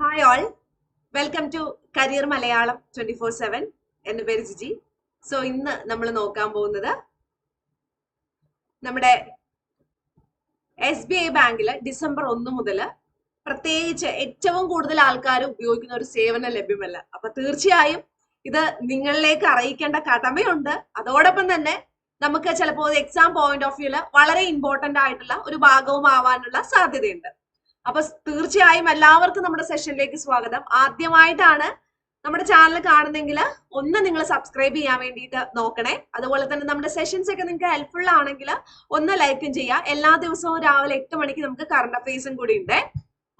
Hi all welcome to career Malayalam twenty four seven എന്റെ പേര് Jiji. So ഇന്ന് നമ്മൾ നോക്കാൻ പോകുന്നത് നമ്മുടെ എസ് ബി ഐ ബാങ്കിൽ ഡിസംബർ ഒന്ന് മുതൽ പ്രത്യേകിച്ച് ഏറ്റവും കൂടുതൽ ആൾക്കാർ ഉപയോഗിക്കുന്ന ഒരു സേവനം ലഭ്യമല്ല. അപ്പൊ തീർച്ചയായും ഇത് നിങ്ങളിലേക്ക് അറിയിക്കേണ്ട കടമയുണ്ട്. അതോടൊപ്പം തന്നെ നമുക്ക് ചിലപ്പോൾ എക്സാം പോയിന്റ് ഓഫ് വ്യൂൽ വളരെ ഇമ്പോർട്ടന്റ് ആയിട്ടുള്ള ഒരു ഭാഗവും ആവാനുള്ള സാധ്യതയുണ്ട്. അപ്പൊ തീർച്ചയായും എല്ലാവർക്കും നമ്മുടെ സെഷനിലേക്ക് സ്വാഗതം. ആദ്യമായിട്ടാണ് നമ്മുടെ ചാനൽ കാണുന്നെങ്കിൽ ഒന്ന് നിങ്ങൾ സബ്സ്ക്രൈബ് ചെയ്യാൻ വേണ്ടിയിട്ട് നോക്കണേ. അതുപോലെ തന്നെ നമ്മുടെ സെഷൻസ് ഒക്കെ നിങ്ങൾക്ക് ഹെൽപ്ഫുൾ ആണെങ്കിൽ ഒന്ന് ലൈക്കും ചെയ്യാം. എല്ലാ ദിവസവും രാവിലെ എട്ട് മണിക്ക് നമുക്ക് കറണ്ട് അഫയേഴ്സും കൂടി ഉണ്ട്.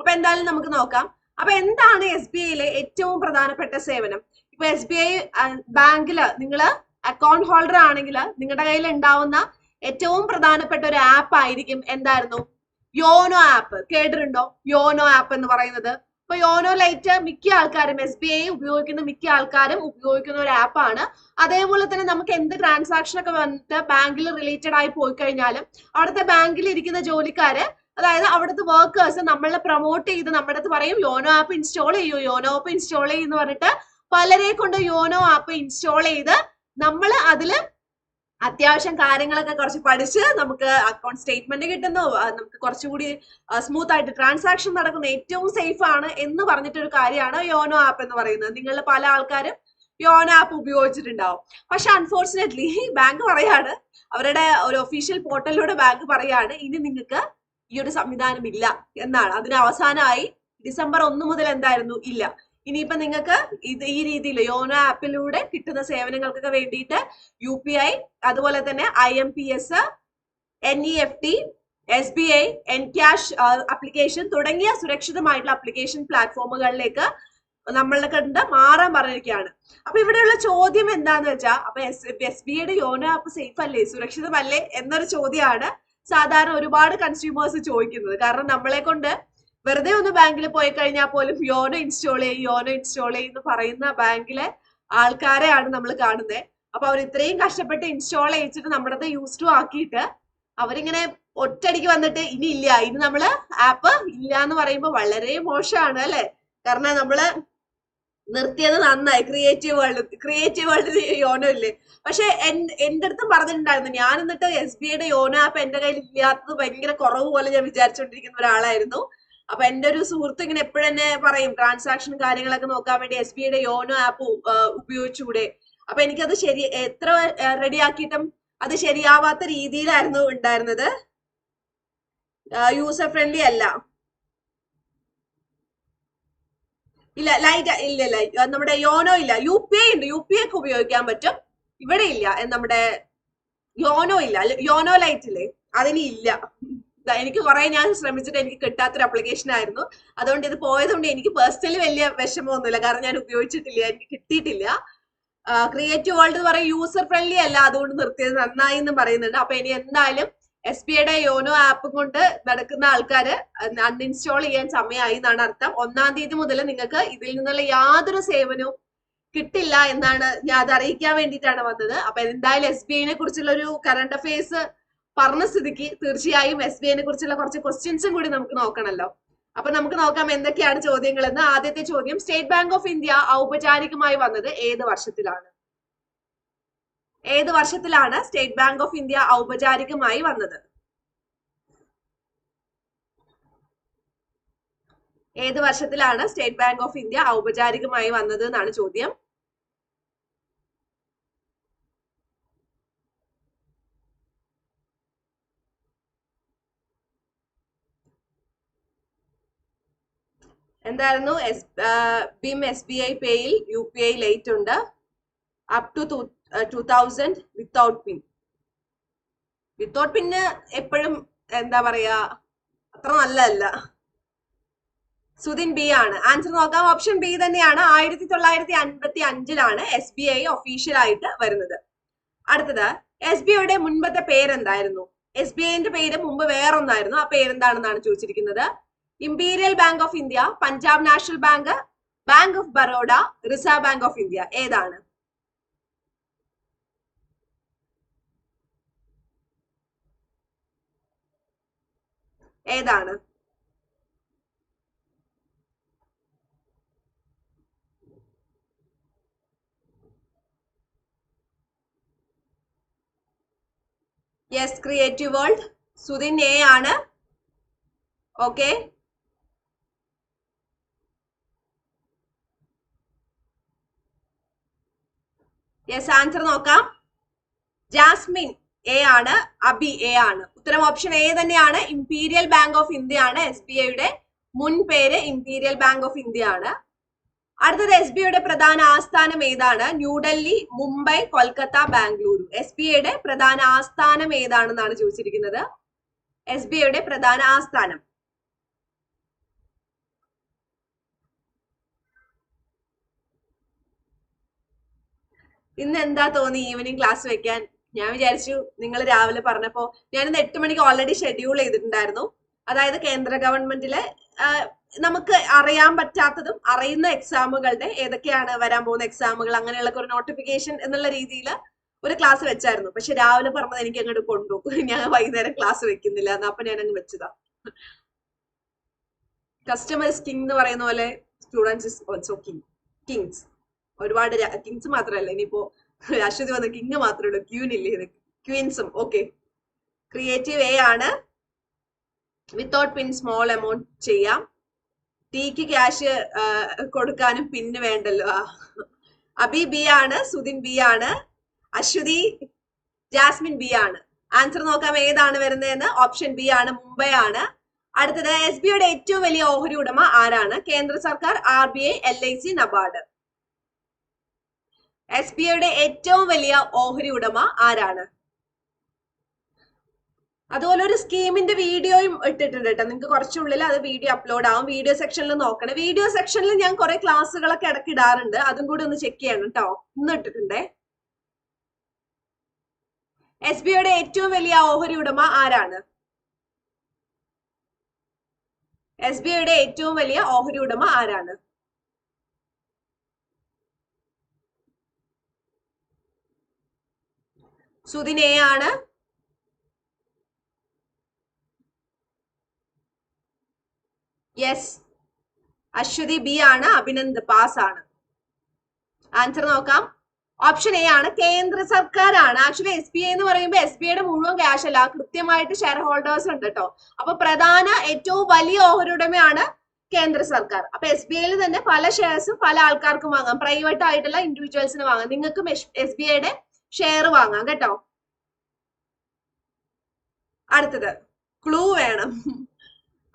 അപ്പൊ എന്തായാലും നമുക്ക് നോക്കാം. അപ്പൊ എന്താണ് എസ് ബി ഐയിലെ ഏറ്റവും പ്രധാനപ്പെട്ട സേവനം? ഇപ്പൊ എസ് ബി ഐ ബാങ്കിൽ നിങ്ങൾ അക്കൗണ്ട് ഹോൾഡർ ആണെങ്കിൽ നിങ്ങളുടെ കയ്യിൽ ഉണ്ടാവുന്ന ഏറ്റവും പ്രധാനപ്പെട്ട ഒരു ആപ്പ് ആയിരിക്കും എന്തായിരുന്നു? യോനോ ആപ്പ് കേട്ടിട്ടുണ്ടോ? യോനോ ആപ്പ് എന്ന് പറയുന്നത്. ഇപ്പൊ യോനോ ലൈറ്റ് മിക്ക ആൾക്കാരും എസ് ബി ഐ ഉപയോഗിക്കുന്ന മിക്ക ആൾക്കാരും ഉപയോഗിക്കുന്ന ഒരു ആപ്പാണ് അതേപോലെ തന്നെ നമുക്ക് എന്ത് ട്രാൻസാക്ഷൻ ഒക്കെ വന്നിട്ട് ബാങ്കിൽ റിലേറ്റഡ് ആയി പോയി കഴിഞ്ഞാലും അവിടുത്തെ ബാങ്കിൽ ഇരിക്കുന്ന ജോലിക്കാര് അതായത് അവിടുത്തെ വർക്കേഴ്സ് നമ്മളെ പ്രൊമോട്ട് ചെയ്ത് നമ്മുടെ അടുത്ത് പറയും യോനോ ആപ്പ് ഇൻസ്റ്റാൾ ചെയ്യൂ യോനോ ആപ്പ് ഇൻസ്റ്റാൾ ചെയ്യുന്നു പറഞ്ഞിട്ട് പലരെ കൊണ്ട് യോനോ ആപ്പ് ഇൻസ്റ്റാൾ ചെയ്ത് നമ്മൾ അതിൽ അത്യാവശ്യം കാര്യങ്ങളൊക്കെ കുറച്ച് പഠിച്ച് നമുക്ക് അക്കൗണ്ട് സ്റ്റേറ്റ്മെന്റ് കിട്ടുന്നു. നമുക്ക് കുറച്ചുകൂടി സ്മൂത്ത് ആയിട്ട് ട്രാൻസാക്ഷൻ നടക്കുന്ന ഏറ്റവും സേഫ് ആണ് എന്ന് പറഞ്ഞിട്ടൊരു കാര്യമാണ് യോനോ ആപ്പ് എന്ന് പറയുന്നത്. നിങ്ങൾ പല ആൾക്കാരും യോനോ ആപ്പ് ഉപയോഗിച്ചിട്ടുണ്ടാവും. പക്ഷെ അൺഫോർച്ചുനേറ്റ്ലി ബാങ്ക് പറയാണ് അവരുടെ ഒരു ഒഫീഷ്യൽ പോർട്ടലിലൂടെ ബാങ്ക് പറയാണ് ഇനി നിങ്ങൾക്ക് ഈ ഒരു സംവിധാനം ഇല്ല എന്നാണ്. അതിന് അവസാനമായി ഡിസംബർ ഒന്ന് മുതൽ എന്തായിരുന്നു? ഇല്ല. ഇനിയിപ്പോ നിങ്ങൾക്ക് ഇത് ഈ രീതിയിൽ യോനോ ആപ്പിലൂടെ കിട്ടുന്ന സേവനങ്ങൾക്കൊക്കെ വേണ്ടിയിട്ട് യു പി ഐ അതുപോലെ തന്നെ I M P S N E F T S B I N cash application തുടങ്ങിയ സുരക്ഷിതമായിട്ടുള്ള അപ്ലിക്കേഷൻ പ്ലാറ്റ്ഫോമുകളിലേക്ക് നമ്മളെ കണ്ട് മാറാൻ പറഞ്ഞിരിക്കുകയാണ്. അപ്പൊ ഇവിടെയുള്ള ചോദ്യം എന്താന്ന് വെച്ചാൽ അപ്പൊ എസ് എസ് ബി ഐയുടെ യോനോ ആപ്പ് സേഫ് അല്ലേ സുരക്ഷിതമല്ലേ? എന്നൊരു ചോദ്യമാണ് സാധാരണ ഒരുപാട് കൺസ്യൂമേഴ്സ് ചോദിക്കുന്നത്. കാരണം നമ്മളെ കൊണ്ട് വെറുതെ ഒന്ന് ബാങ്കിൽ പോയി കഴിഞ്ഞാൽ പോലും യോനോ ഇൻസ്റ്റാൾ ചെയ്യും യോനോ ഇൻസ്റ്റാൾ ചെയ്യുന്ന പറയുന്ന ബാങ്കിലെ ആൾക്കാരെയാണ് നമ്മൾ കാണുന്നത് അപ്പൊ അവർ ഇത്രയും കഷ്ടപ്പെട്ട് ഇൻസ്റ്റാൾ ചെയ്യിച്ചിട്ട് നമ്മുടെ യൂസ് ടു ആക്കിയിട്ട് അവരിങ്ങനെ ഒറ്റടിക്ക് വന്നിട്ട് ഇനി ഇല്ല ഇനി നമ്മൾ ആപ്പ് ഇല്ല എന്ന് പറയുമ്പോൾ വളരെ മോശമാണ് അല്ലെ? കാരണം നമ്മൾ നിർത്തിയത് നന്നായി. Creative world creative world YONO ഇല്ലേ? പക്ഷെ എന്റെ അടുത്തും പറഞ്ഞിട്ടുണ്ടായിരുന്നു. ഞാൻ എന്നിട്ട് എസ് ബി ഐയുടെ യോനോ ആപ്പ് എന്റെ കയ്യിൽ ഇല്ലാത്തത് ഭയങ്കര കുറവ് പോലെ ഞാൻ വിചാരിച്ചുകൊണ്ടിരിക്കുന്ന ഒരാളായിരുന്നു. അപ്പൊ എന്റെ ഒരു സുഹൃത്ത് ഇങ്ങനെ എപ്പോഴും എന്നെ പറയും ട്രാൻസാക്ഷൻ കാര്യങ്ങളൊക്കെ നോക്കാൻ വേണ്ടി എസ് ബി ഐയുടെ യോനോ ആപ്പ് ഉപയോഗിച്ചുകൂടെ. അപ്പൊ എനിക്കത് ശരി എത്ര റെഡിയാക്കിയിട്ടും അത് ശരിയാവാത്ത രീതിയിലായിരുന്നു ഉണ്ടായിരുന്നത്. യൂസർ ഫ്രണ്ട്ലി അല്ല. ഇല്ല ലൈറ്റ് ഇല്ല ഇല്ല നമ്മുടെ യോനോ ഇല്ല. യു പി ഐ ഉണ്ട്. യു പി ഐ ഒക്കെ ഉപയോഗിക്കാൻ പറ്റും. ഇവിടെ ഇല്ല. നമ്മുടെ യോനോ ഇല്ല. യോനോ ലൈറ്റ് ഇല്ലേ? അതിന് ഇല്ല. ദാ എനിക്ക് കുറെ ഞാൻ ശ്രമിച്ചിട്ട് എനിക്ക് കിട്ടാത്തൊരു അപ്ലിക്കേഷൻ ആയിരുന്നു. അതുകൊണ്ട് ഇത് പോയതുകൊണ്ട് എനിക്ക് പേഴ്സണലി വലിയ വിഷമമൊന്നുമില്ല. കാരണം ഞാൻ ഉപയോഗിച്ചിട്ടില്ല എനിക്ക് കിട്ടിയിട്ടില്ല. ക്രിയേറ്റീവ് വേൾഡ് എന്ന് പറയും യൂസർ ഫ്രണ്ട്ലി അല്ല അതുകൊണ്ട് നിർത്തിയത് നന്നായി എന്ന് പറയുന്നുണ്ട്. അപ്പൊ ഇനി എന്തായാലും എസ് ബി ഐയുടെ യോനോ ആപ്പ് കൊണ്ട് നടക്കുന്ന ആൾക്കാർ അൺഇൻസ്റ്റാൾ ചെയ്യാൻ സമയമായി എന്നാണ് അർത്ഥം. ഒന്നാം തീയതി മുതൽ നിങ്ങൾക്ക് ഇതിൽ നിന്നുള്ള യാതൊരു സേവനവും കിട്ടില്ല എന്നാണ് ഞാൻ അത് അറിയിക്കാൻ വേണ്ടിയിട്ടാണ് വന്നത്. അപ്പൊ എന്തായാലും എസ് ബി ഐനെ കുറിച്ചുള്ള ഒരു കറണ്ട് അഫയേഴ്സ് പറഞ്ഞ സ്ഥിതിക്ക് തീർച്ചയായും എസ് ബി ഐനെ കുറിച്ചുള്ള കുറച്ച് ക്വസ്റ്റ്യൻസും കൂടി നമുക്ക് നോക്കണല്ലോ. അപ്പൊ നമുക്ക് നോക്കാം എന്തൊക്കെയാണ് ചോദ്യങ്ങൾ എന്ന് ആദ്യത്തെ ചോദ്യം സ്റ്റേറ്റ് ബാങ്ക് ഓഫ് ഇന്ത്യ ഔപചാരികമായി വന്നത് ഏത് വർഷത്തിലാണ്? ഏത് വർഷത്തിലാണ് സ്റ്റേറ്റ് ബാങ്ക് ഓഫ് ഇന്ത്യ ഔപചാരികമായി വന്നത്? ഏത് വർഷത്തിലാണ് സ്റ്റേറ്റ് ബാങ്ക് ഓഫ് ഇന്ത്യ ഔപചാരികമായി വന്നത് എന്നാണ് ചോദ്യം. എന്തായിരുന്നു? S BHIM S B I പേയിൽ യു പി ഐ ലേറ്റ് ഉണ്ട്. Up to two thousand without PIN without PIN എപ്പോഴും എന്താ പറയാ അത്ര നല്ലതല്ല. സുദിൻ ബി ആണ്. ആൻസർ നോക്കാം. ഓപ്ഷൻ ബി തന്നെയാണ്. ആയിരത്തി തൊള്ളായിരത്തി അൻപത്തി അഞ്ചിലാണ് എസ് ബി ഐ ഒഫീഷ്യൽ ആയിട്ട് വരുന്നത്. അടുത്തത് എസ് ബി ഐയുടെ മുൻപത്തെ പേരെന്തായിരുന്നു? എസ് ബി ഐന്റെ പേര് മുമ്പ് വേറൊന്നായിരുന്നു. ആ പേരെന്താണെന്നാണ് ചോദിച്ചിരിക്കുന്നത്? Imperial Bank of India Punjab National Bank Bank of Baroda Reserve Bank of India ഏതാണ്? ഏതാണ്? Yes creative world Sudhin A ആണ്. ഓക്കെ യെസ് ആൻസർ നോക്കാം. ജാസ്മിൻ എ ആണ് അബി എ ആണ്. ഉത്തരം ഓപ്ഷൻ എ തന്നെയാണ്. ഇംപീരിയൽ ബാങ്ക് ഓഫ് ഇന്ത്യ ആണ്. S B ഐയുടെ മുൻ പേര് ഇംപീരിയൽ ബാങ്ക് ഓഫ് ഇന്ത്യ ആണ്. അടുത്തത് എസ് ബി ഐയുടെ പ്രധാന ആസ്ഥാനം ഏതാണ്? ന്യൂഡൽഹി മുംബൈ കൊൽക്കത്ത ബാംഗ്ലൂരു എസ് ബി ഐയുടെ പ്രധാന ആസ്ഥാനം ഏതാണെന്നാണ് ചോദിച്ചിരിക്കുന്നത്? എസ് ബി ഐയുടെ പ്രധാന ആസ്ഥാനം. ഇന്ന് എന്താ തോന്നി ഈവനിങ് ക്ലാസ് വെക്കാൻ? ഞാൻ വിചാരിച്ചു നിങ്ങൾ രാവിലെ പറഞ്ഞപ്പോ ഞാനിന്ന് എട്ട് മണിക്ക് ഓൾറെഡി ഷെഡ്യൂൾ ചെയ്തിട്ടുണ്ടായിരുന്നു. അതായത് കേന്ദ്ര ഗവൺമെന്റിലെ നമുക്ക് അറിയാൻ പറ്റാത്തതും അറിയുന്ന എക്സാമുകളുടെ ഏതൊക്കെയാണ് വരാൻ പോകുന്ന എക്സാമുകൾ അങ്ങനെയുള്ള ഒരു നോട്ടിഫിക്കേഷൻ എന്നുള്ള രീതിയിൽ ഒരു ക്ലാസ് വെച്ചായിരുന്നു. പക്ഷെ രാവിലെ പറഞ്ഞത് എനിക്ക് അങ്ങോട്ട് കൊണ്ടു. ഞാൻ വൈകുന്നേരം ക്ലാസ് വെക്കുന്നില്ല. എന്ന് അപ്പൊ ഞാൻ അങ്ങ് വെച്ചതാ കസ്റ്റമേഴ്സ് കിങ് എന്ന് പറയുന്ന പോലെ students is also king kings ഒരുപാട് കിങ്സ് മാത്രമല്ല ഇനിയിപ്പോ അശ്വതി വന്ന കിങ് മാത്രമേ ഉള്ളൂ. ക്യൂനില്ലേ ക്വീൻസും ഓക്കെ ക്രിയേറ്റീവ് എ ആണ്. വിത്തൗട്ട് പിൻ സ്മോൾ എമൗണ്ട് ചെയ്യാം. ടീക്ക് ക്യാഷ് കൊടുക്കാനും പിന്ന് വേണ്ടല്ലോ. അബി ബി ആണ് സുദിൻ ബി ആണ് അശ്വതി ജാസ്മിൻ ബി ആണ്. ആൻസർ നോക്കാം ഏതാണ് വരുന്നതെന്ന്. ഓപ്ഷൻ ബി ആണ് മുംബൈ ആണ്. അടുത്തത് എസ് ബിയുടെ ഏറ്റവും വലിയ ഓഹരി ഉടമ ആരാണ്? കേന്ദ്ര സർക്കാർ R B I L I C NABARD S B ഐയുടെ ഏറ്റവും വലിയ ഓഹരി ഉടമ ആരാണ്? അതുപോലെ ഒരു സ്കീമിന്റെ വീഡിയോയും ഇട്ടിട്ടുണ്ട് കേട്ടോ. നിങ്ങൾക്ക് കുറച്ചുള്ളിൽ അത് വീഡിയോ അപ്ലോഡ് ആവും. വീഡിയോ സെക്ഷനിൽ നോക്കണം. വീഡിയോ സെക്ഷനിൽ ഞാൻ കുറെ ക്ലാസ്സുകളൊക്കെ ഇടയ്ക്ക് ഇടാറുണ്ട്. അതും കൂടി ഒന്ന് ചെക്ക് ചെയ്യണം കേട്ടോ. ഇന്ന് ഇട്ടിട്ടുണ്ടേ. എസ് ബി ഐയുടെ ഏറ്റവും വലിയ ഓഹരി ഉടമ ആരാണ്? എസ് ബി ഐയുടെ ഏറ്റവും വലിയ ഓഹരി ഉടമ ആരാണ്? സുദിൻ എ ആണ്. യെസ് അശ്വതി ബി ആണ് അഭിനന്ദ് പാസ് ആണ്. ആൻസർ നോക്കാം. ഓപ്ഷൻ എ ആണ് കേന്ദ്ര സർക്കാരാണ് ആക്ച്വലി എസ് ബി ഐ എന്ന് പറയുമ്പോൾ എസ് ബി ഐയുടെ മുഴുവൻ ക്യാഷ് അല്ല. കൃത്യമായിട്ട് ഷെയർ ഹോൾഡേഴ്സ് ഉണ്ട് കേട്ടോ അപ്പൊ പ്രധാന ഏറ്റവും വലിയ ഓഹരിയുടമയാണ് കേന്ദ്ര സർക്കാർ. അപ്പൊ എസ് ബി ഐയിൽ തന്നെ പല ഷെയർസും പല ആൾക്കാർക്കും വാങ്ങാം. പ്രൈവറ്റ് ആയിട്ടുള്ള ഇൻഡിവിജ്വൽസിന് വാങ്ങാം. നിങ്ങൾക്കും എസ് ബി ഐയുടെ ഷെയർ വാങ്ങാം കേട്ടോ. അടുത്തത്. ക്ലൂ വേണം.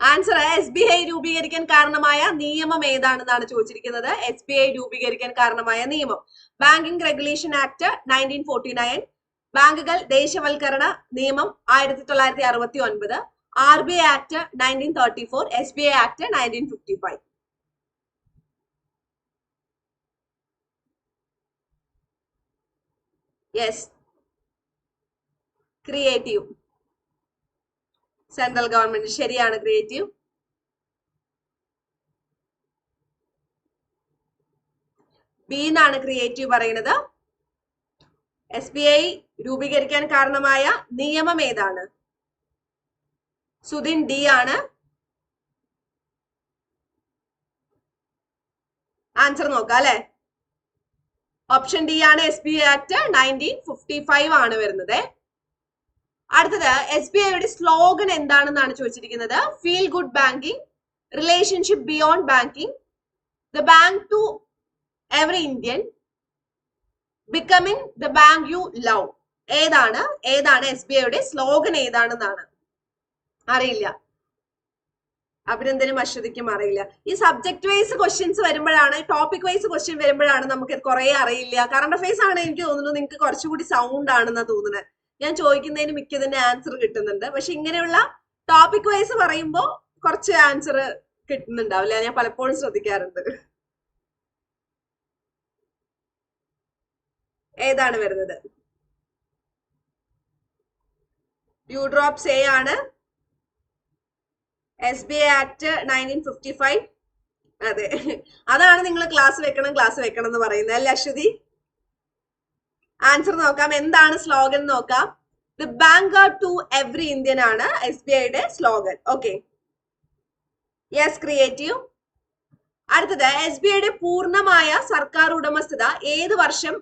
ആൻസർ എസ് ബി ഐ രൂപീകരിക്കാൻ കാരണമായ നിയമം ഏതാണെന്നാണ് ചോദിച്ചിരിക്കുന്നത്. എസ് ബി ഐ രൂപീകരിക്കാൻ കാരണമായ നിയമം. Banking regulation act nineteen forty nine ബാങ്കുകൾ ദേശവൽക്കരണ നിയമം ആയിരത്തി തൊള്ളായിരത്തി അറുപത്തി ഒൻപത് R B I act nineteen thirty four S B I act nineteen fifty five yes creative central government ശരിയാണ് ക്രിയേറ്റീവ് ബി എന്നാണ് ക്രിയേറ്റീവ് പറയുന്നത്. എസ് ബി ഐ രൂപീകരിക്കാൻ കാരണമായ നിയമം ഏതാണ്? സുദിൻ ഡി ആണ്. ആൻസർ നോക്കാം അല്ലെ? ഓപ്ഷൻ ഡി ആണ് S B I act nineteen fifty five ആണ് വരുന്നത്. അടുത്തത് എസ് ബി ഐയുടെ സ്ലോഗൻ എന്താണെന്നാണ് ചോദിച്ചിരിക്കുന്നത്? Feel good banking relationship beyond banking the bank to every Indian becoming the bank you love ഏതാണ്? ഏതാണ് എസ് ബി ഐയുടെ സ്ലോഗൻ ഏതാണെന്നാണ്? അറിയില്ല. അഭിനന്ദനും അശ്വതിക്കും അറിയില്ല ഈ സബ്ജക്ട് വൈസ് ക്വസ്റ്റ്യൻസ് വരുമ്പോഴാണ് ടോപ്പിക് വൈസ് ക്വസ്റ്റ്യൻ വരുമ്പോഴാണ് നമുക്ക് കുറെ അറിയില്ല. കറണ്ട് അഫയേഴ്സ് ആണ് എനിക്ക് തോന്നുന്നു നിങ്ങൾക്ക് കുറച്ചുകൂടി സൗണ്ട് ആണെന്നാ തോന്നുന്നത് ഞാൻ ചോദിക്കുന്നതിന് മിക്കതിന്റെ ആൻസർ കിട്ടുന്നുണ്ട്. പക്ഷെ ഇങ്ങനെയുള്ള ടോപ്പിക് വൈസ് പറയുമ്പോൾ കുറച്ച് ആൻസർ കിട്ടുന്നുണ്ടാവില്ല. ഞാൻ പലപ്പോഴും ശ്രദ്ധിക്കാറുണ്ട്. ഏതാണ് വരുന്നത്? യൂഡ്രോപ്സ് എ ആണ്. S B I act nineteen fifty five അതെ. അതാണ് നിങ്ങൾ ക്ലാസ് വെക്കണം ക്ലാസ് വെക്കണം എന്ന് പറയുന്നത്. അല്ലേ അശ്വതി? ആൻസർ നോക്കാം. എന്താണ് സ്ലോഗൻ നോക്കാം. The bank to every Indian ആണ് എസ് ബി ഐയുടെ സ്ലോഗൻ ഓക്കെ യെസ് ക്രിയേറ്റീവ് അടുത്തത് എസ് ബി ഐയുടെ പൂർണമായ സർക്കാർ ഉടമസ്ഥത ഏത് വർഷം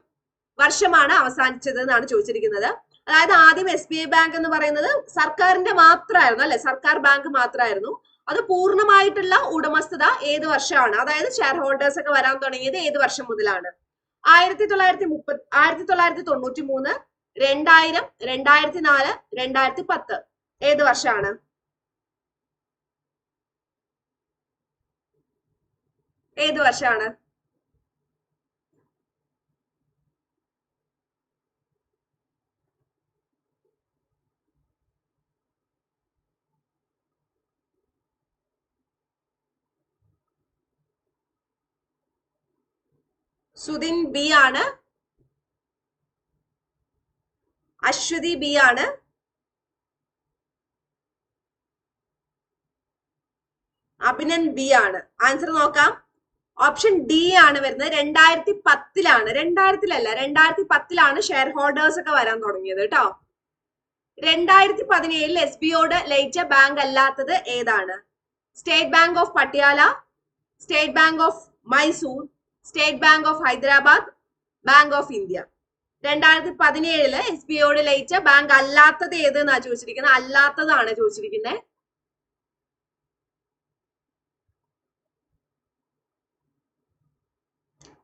വർഷമാണ് അവസാനിച്ചത് എന്നാണ് ചോദിച്ചിരിക്കുന്നത്. അതായത് ആദ്യം എസ് ബി ഐ ബാങ്ക് എന്ന് പറയുന്നത് സർക്കാരിന്റെ മാത്രമായിരുന്നു അല്ലെ? സർക്കാർ ബാങ്ക് മാത്രമായിരുന്നു. അത് പൂർണമായിട്ടുള്ള ഉടമസ്ഥത ഏത് വർഷമാണ്? അതായത് ഷെയർ ഹോൾഡേഴ്സ് ഒക്കെ വരാൻ തുടങ്ങിയത് ഏത് വർഷം മുതലാണ്? ആയിരത്തി തൊള്ളായിരത്തി മുപ്പത്തി ആയിരത്തി തൊള്ളായിരത്തി തൊണ്ണൂറ്റി മൂന്ന് രണ്ടായിരം രണ്ടായിരത്തി നാല് രണ്ടായിരത്തി പത്ത്. ഏത് വർഷമാണ്? ഏത് വർഷമാണ്? സുദിൻ ബി ആണ്. അശ്വതി ബി ആണ്. അഭിനൻ ബി ആണ്. ആൻസർ നോക്കാം. ഓപ്ഷൻ ഡി ആണ് വരുന്നത്. രണ്ടായിരത്തി പത്തിലാണ് രണ്ടായിരത്തിലല്ല രണ്ടായിരത്തി പത്തിലാണ് ഷെയർ ഹോൾഡേഴ്സ് ഒക്കെ വരാൻ തുടങ്ങിയത് കേട്ടോ. രണ്ടായിരത്തി പതിനേഴിൽ എസ് ബിയോട് ലയിച്ച ബാങ്ക് അല്ലാത്തത് ഏതാണ്? State Bank of Patiala State Bank of Mysore State Bank of Hyderabad Bank of India രണ്ടായിരത്തി പതിനേഴിൽ എസ് ബി ഐയോട് ലയിച്ച ബാങ്ക് അല്ലാത്തത് ഏത് എന്നാ ചോദിച്ചിരിക്കുന്നത് അല്ലാത്തതാണ് ചോദിച്ചിരിക്കുന്നത്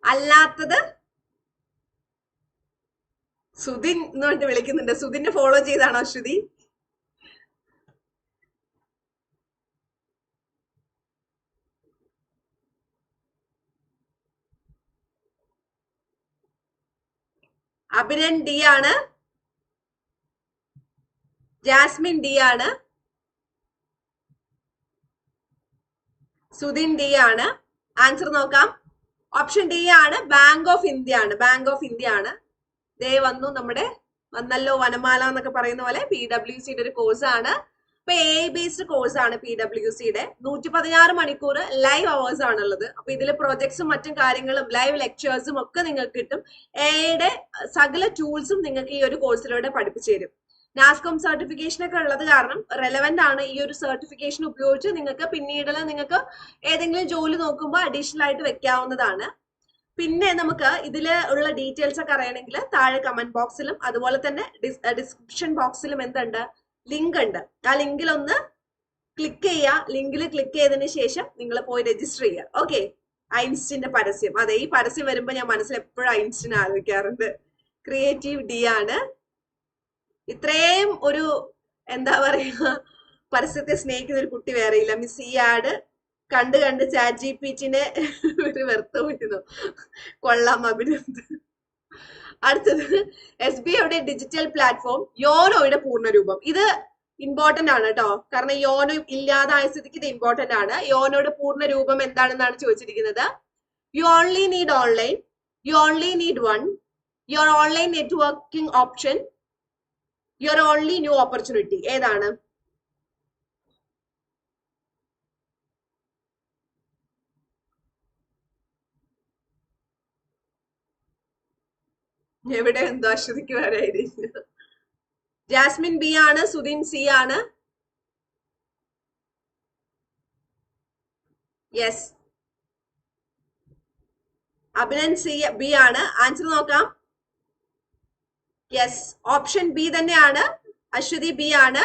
അല്ലാത്തത് സുധിൻ എന്ന് പറഞ്ഞിട്ട് വിളിക്കുന്നുണ്ട്. സുധിനെ ഫോളോ ചെയ്താണോ ശ്രുതി? അഭിനൻ ഡി ആണ്. ജാസ്മിൻ ഡി ആണ്. സുധിൻ ഡി ആണ്. ആൻസർ നോക്കാം. ഓപ്ഷൻ ഡി ആണ് ബാങ്ക് ഓഫ് ഇന്ത്യ ആണ്. ബാങ്ക് ഓഫ് ഇന്ത്യ ആണ്. ദേ വന്നു നമ്മുടെ വന്നല്ലോ വനമാല എന്നൊക്കെ പറയുന്ന പോലെ പി ഡബ്ല്യു സിയുടെ ഒരു കോഴ്സാണ് ഇപ്പൊ എ ബേസ്ഡ് കോഴ്സ് ആണ് പി ഡബ്ല്യു സിയുടെ നൂറ്റി പതിനാറ് മണിക്കൂർ ലൈവ് അവേഴ്സ് ആണുള്ളത്. അപ്പൊ ഇതിൽ പ്രൊജക്ട്സും മറ്റും കാര്യങ്ങളും ലൈവ് ലെക്ചേഴ്സും ഒക്കെ നിങ്ങൾക്ക് കിട്ടും. എയുടെ സകല ടൂൾസും നിങ്ങൾക്ക് ഈ ഒരു കോഴ്സിലൂടെ പഠിപ്പിച്ചു തരും. നാസ്കോം സർട്ടിഫിക്കേഷൻ ഒക്കെ ഉള്ളത് കാരണം റെലവെന്റ് ആണ് ഈ ഒരു സർട്ടിഫിക്കേഷൻ ഉപയോഗിച്ച് നിങ്ങൾക്ക് പിന്നീട് നിങ്ങൾക്ക് ഏതെങ്കിലും ജോലി നോക്കുമ്പോൾ അഡീഷണൽ ആയിട്ട് വെക്കാവുന്നതാണ്. പിന്നെ നമുക്ക് ഇതിൽ ഉള്ള ഡീറ്റെയിൽസ് ഒക്കെ അറിയണമെങ്കിൽ താഴെ കമന്റ് ബോക്സിലും അതുപോലെ തന്നെ ഡിസ്ക്രിപ്ഷൻ ബോക്സിലും എന്തുണ്ട്? ലിങ്ക് ഉണ്ട്. ആ ലിങ്കിൽ ഒന്ന് ക്ലിക്ക് ചെയ്യുക. ലിങ്കിൽ ക്ലിക്ക് ചെയ്തതിന് ശേഷം നിങ്ങൾ പോയി രജിസ്റ്റർ ചെയ്യുക. ഓക്കെ ഐൻസ്റ്റിന്റെ പരസ്യം. അതെ ഈ പരസ്യം വരുമ്പോൾ ഞാൻ മനസ്സിൽ എപ്പോഴും ഐൻസ്റ്റിൻ ആലോചിക്കാറുണ്ട്. ക്രിയേറ്റീവ് ഡി ആണ്. ഇത്രയും ഒരു എന്താ പറയുക പരസ്യത്തെ സ്നേഹിക്കുന്ന ഒരു കുട്ടി വേറെയില്ല മിസ് ആഡ് കണ്ട് കണ്ട് ചാറ്റ് ജി പി ടിനെ ഒരു വെറുത്തു പോയിരുന്നു കൊള്ളാം അഭിനന്ദൻ അടുത്തത് എസ് ബി ഐയുടെ ഡിജിറ്റൽ പ്ലാറ്റ്ഫോം യോനോയുടെ പൂർണരൂപം. ഇത് ഇമ്പോർട്ടന്റ് ആണ് കേട്ടോ കാരണം യോനോ ഇല്ലാതായ സ്ഥിതിക്ക് ഇത് ഇമ്പോർട്ടന്റ് ആണ്. യോനോയുടെ പൂർണ രൂപം എന്താണെന്നാണ് ചോദിച്ചിരിക്കുന്നത്? You only need online you only need one your online networking option your only new opportunity ഏതാണ്? എവിടെ എന്തോ അശ്വതിക്ക് വരായിരിക്കും ജാസ്മിൻ ബി ആണ് സുദിൻ സി ആണ്. യെസ് അഭിനൻ സി ബി ആണ്. ആൻസർ നോക്കാം. യെസ് ഓപ്ഷൻ ബി തന്നെയാണ്. അശ്വതി ബി ആണ്.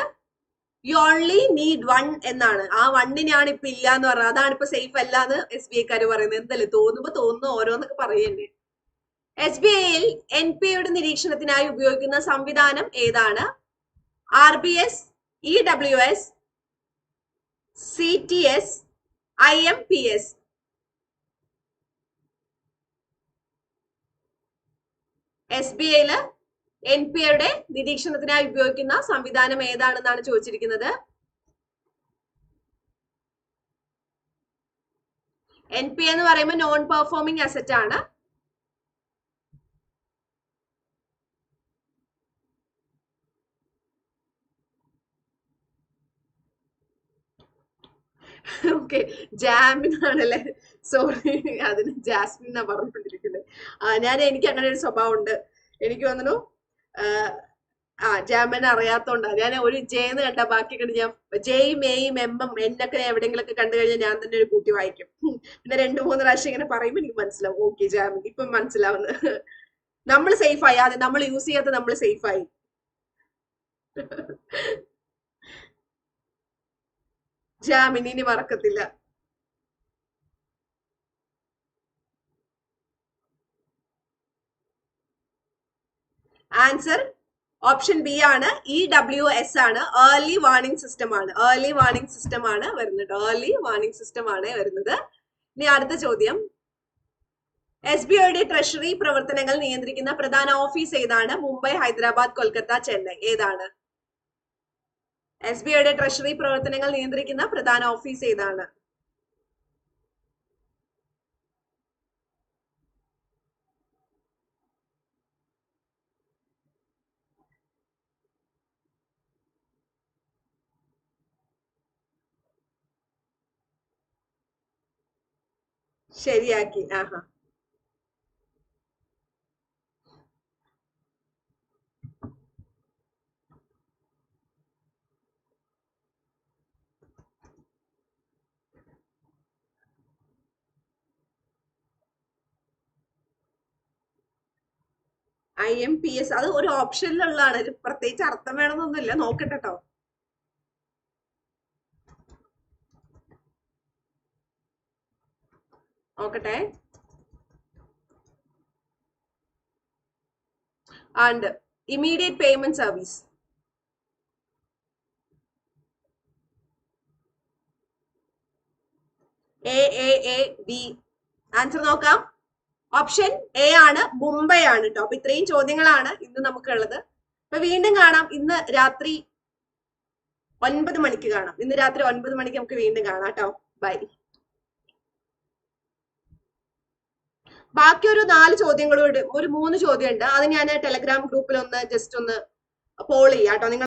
യു ഓൺലി നീഡ് വൺ എന്നാണ്. ആ വണ്ണിനാണ് ഇപ്പൊ ഇല്ല എന്ന് പറഞ്ഞത്. അതാണ് ഇപ്പൊ സേഫ് അല്ല എന്ന് എസ് ബി ഐക്കാർ പറയുന്നത്. എന്തല്ലേ? തോന്നുമ്പോ തോന്നുന്നു ഓരോന്നൊക്കെ പറയണ്ടേ എസ് ബി ഐയിൽ എൻ പി ഐയുടെ നിരീക്ഷണത്തിനായി ഉപയോഗിക്കുന്ന സംവിധാനം ഏതാണ്? R B S E W S C T S I M P S S B ഐയിൽ എൻ പി ഐയുടെ നിരീക്ഷണത്തിനായി ഉപയോഗിക്കുന്ന സംവിധാനം ഏതാണെന്നാണ് ചോദിച്ചിരിക്കുന്നത്? എൻ പി എന്ന് പറയുമ്പോൾ നോൺ പെർഫോമിംഗ് അസറ്റ് ആണ്. ഓക്കെ ജാമിൻ ആണല്ലേ സോറി അതിന് ജാസ്മിൻ എന്നാ പറഞ്ഞുകൊണ്ടിരിക്കുന്നത് ആ ഞാൻ എനിക്ക് അങ്ങനെ ഒരു സ്വഭാവം ഉണ്ട് എനിക്ക് വന്നു ആ ജാമിൻ അറിയാത്തോണ്ടാ. ഞാൻ ഒരു ജേന്ന് കണ്ട ബാക്കി കണ്ട് ഞാൻ ജെയും എം എന്നൊക്കെ എവിടെയെങ്കിലും ഒക്കെ കണ്ടു കഴിഞ്ഞാൽ ഞാൻ തന്നെ ഒരു കൂട്ടി വായിക്കും. പിന്നെ രണ്ടു മൂന്ന് പ്രാവശ്യം ഇങ്ങനെ പറയുമ്പോൾ എനിക്ക് മനസ്സിലാവും. ഓക്കെ ജാമിൻ ഇപ്പം മനസ്സിലാവുന്നത് നമ്മൾ സേഫായി അതെ നമ്മൾ യൂസ് ചെയ്യാത്ത നമ്മൾ സേഫ് ആയി ജാമിനി മറക്കത്തില്ല. ആൻസർ ഓപ്ഷൻ ബി ആണ്. ഇ ഡബ്ല്യു എസ് ആണ്. ഏർലി വാർണിംഗ് സിസ്റ്റം ആണ്. ഏർലി വാർണിംഗ് സിസ്റ്റം ആണ് വരുന്നത്. ഏർലി വാർണിംഗ് സിസ്റ്റം ആണ് വരുന്നത്. ഇനി അടുത്ത ചോദ്യം. എസ് ബി ഐയുടെ ട്രഷറി പ്രവർത്തനങ്ങൾ നിയന്ത്രിക്കുന്ന പ്രധാന ഓഫീസ് ഏതാണ്? മുംബൈ ഹൈദരാബാദ് കൊൽക്കത്ത ചെന്നൈ. ഏതാണ്? എസ് ബി ഐയുടെ ട്രഷറി പ്രവർത്തനങ്ങൾ നിയന്ത്രിക്കുന്ന പ്രധാന ഓഫീസ് ഏതാണ്? ശരിയാക്കി. ആഹാ. ഐ എം പി എസ് അത് ഒരു ഓപ്ഷനിലുള്ളതാണ് പ്രത്യേകിച്ച് അർത്ഥം വേണമെന്നൊന്നുമില്ല. നോക്കട്ടെ കേട്ടോ നോക്കട്ടെ. And immediate payment service A A A B answer നോക്കാം. ഓപ്ഷൻ എ ആണ് മുംബൈ ആണ് കേട്ടോ അപ്പൊ ഇത്രയും ചോദ്യങ്ങളാണ് ഇന്ന് നമുക്കുള്ളത്. അപ്പൊ വീണ്ടും കാണാം. ഇന്ന് രാത്രി ഒൻപത് മണിക്ക് കാണാം. ഇന്ന് രാത്രി ഒൻപത് മണിക്ക് നമുക്ക് വീണ്ടും കാണാം കേട്ടോ ബൈ ബാക്കി ഒരു നാല് ചോദ്യങ്ങളോട് ഒരു മൂന്ന് ചോദ്യം ഉണ്ട് അത് ഞാൻ ടെലഗ്രാം ഗ്രൂപ്പിൽ ഒന്ന് ജസ്റ്റ് ഒന്ന് പോൾ ചെയ്യാം കേട്ടോ നിങ്ങൾ